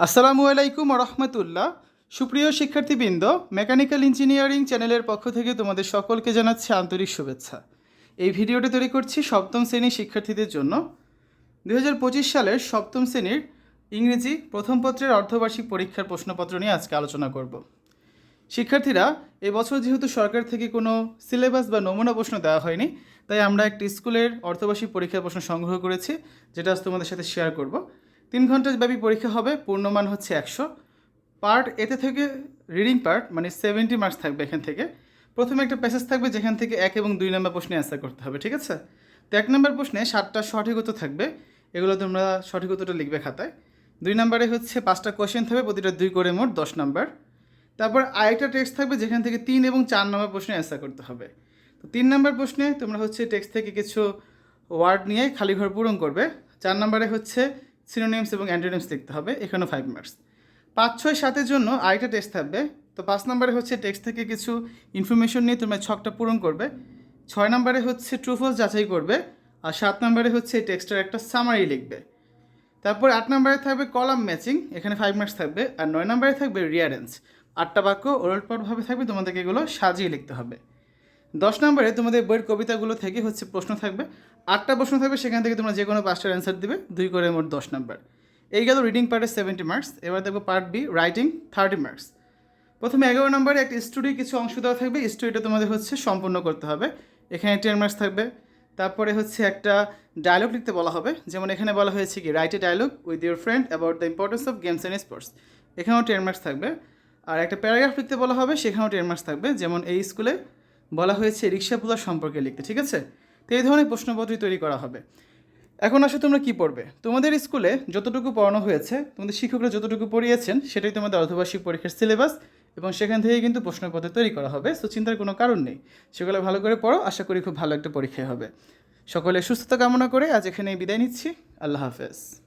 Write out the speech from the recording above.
আসসালামু আলাইকুম রহমতুল্লাহ সুপ্রিয় শিক্ষার্থীবৃন্দ, মেকানিক্যাল ইঞ্জিনিয়ারিং চ্যানেলের পক্ষ থেকে তোমাদের সকলকে জানাচ্ছি আন্তরিক শুভেচ্ছা। এই ভিডিওটি তৈরি করছি সপ্তম শ্রেণির শিক্ষার্থীদের জন্য। দু হাজার পঁচিশ সালের সপ্তম শ্রেণির ইংরেজি প্রথম পত্রের অর্ধবার্ষিক পরীক্ষার প্রশ্নপত্র নিয়ে আজকে আলোচনা করব। শিক্ষার্থীরা, এবছর যেহেতু সরকার থেকে কোনো সিলেবাস বা নমুনা প্রশ্ন দেওয়া হয়নি, তাই আমরা একটি স্কুলের অর্ধবার্ষিক পরীক্ষার প্রশ্ন সংগ্রহ করেছি, যেটা আজ তোমাদের সাথে শেয়ার করব। তিন ঘণ্টা ব্যাপী পরীক্ষা হবে, পূর্ণমান হচ্ছে একশো। পার্ট এতে থেকে রিডিং পার্ট মানে সেভেন্টি মার্কস থাকবে এখান থেকে। প্রথমে একটা প্যাসেজ থাকবে যেখান থেকে এক এবং দুই নম্বর প্রশ্নে অ্যান্সার করতে হবে, ঠিক আছে? তো এক নম্বর প্রশ্নে সাতটা সঠিক উত্তর থাকবে, এগুলো তোমরা সঠিক লিখবে খাতায়। দুই নম্বরে হচ্ছে পাঁচটা কোয়েশ্চেন থাকবে, প্রতিটা দুই করে মোট দশ নম্বর। তারপর আরেকটা টেক্সট থাকবে যেখান থেকে তিন এবং চার নম্বর প্রশ্নে অ্যান্সার করতে হবে। তো তিন নম্বর প্রশ্নে তোমরা হচ্ছে টেক্সট থেকে কিছু ওয়ার্ড নিয়ে খালি ঘর পূরণ করবে। চার নম্বরে হচ্ছে সিনোনিমস এবং অ্যান্টোনিমস লিখতে হবে, এখানেও ফাইভ মার্কস পাঁচ, ছয়, সাতের জন্য আরেকটা টেক্সট থাকবে। তো পাঁচ নম্বরে হচ্ছে টেক্সট থেকে কিছু ইনফরমেশন নিয়ে তোমরা ছকটা পূরণ করবে। ছয় নম্বরে হচ্ছে ট্রুফলস যাচাই করবে। আর সাত নম্বরে হচ্ছে টেক্সটের একটা সামারি লিখবে। তারপর আট নম্বরে থাকবে কলাম ম্যাচিং এখানে ফাইভ মার্কস থাকবে। আর নয় নম্বরে থাকবে রিয়ারেন্স আটটা বাক্য ওরলপটভাবে থাকবে, তোমাদেরকে এগুলো সাজিয়ে লিখতে হবে। দশ নম্বরে তোমাদের বইয়ের কবিতাগুলো থেকে হচ্ছে প্রশ্ন থাকবে। আটটা প্রশ্ন থাকবে, সেখান থেকে তোমরা যে কোনো পাঁচটার অ্যান্সার দিবে। দুই করে মোট দশ নম্বর। এই গেল রিডিং পার্টের সেভেন্টি মার্কস এবার দেখব part B writing thirty marks প্রথমে এগারো নম্বরে একটা স্টুডির কিছু অংশ দেওয়া থাকবে স্টুডিটা তোমাদের হচ্ছে সম্পূর্ণ করতে হবে। এখানে টেন মার্কস থাকবে। তারপরে হচ্ছে একটা ডায়লগ লিখতে বলা হবে। যেমন এখানে বলা হয়েছে কি write a dialogue with your friend about the importance of games and sports এখানেও টেন মার্কস থাকবে। আর একটা প্যারাগ্রাফ লিখতে বলা হবে, সেখানেও টেন মার্কস থাকবে। যেমন এই স্কুলে বলা হয়েছে রিক্সা পোলার সম্পর্কে লিখতে, ঠিক আছে? তো এই ধরনের প্রশ্নপত্রই তৈরি করা হবে। এখন আসলে তোমরা কি পড়বে? তোমাদের স্কুলে যতটুকু পড়ানো হয়েছে, তোমাদের শিক্ষকরা যতটুকু পড়িয়েছেন, সেটাই তোমাদের অর্ধবার্ষিক পরীক্ষার সিলেবাস এবং সেখান থেকে কিন্তু প্রশ্নপত্র তৈরি করা হবে। সো চিন্তার কোনো কারণ নেই। সেগুলো ভালো করে পড়ো, আশা করি খুব ভালো একটা পরীক্ষায় হবে। সকলে সুস্থতা কামনা করে আজ এখানেই বিদায় নিচ্ছি। আল্লাহ হাফেজ।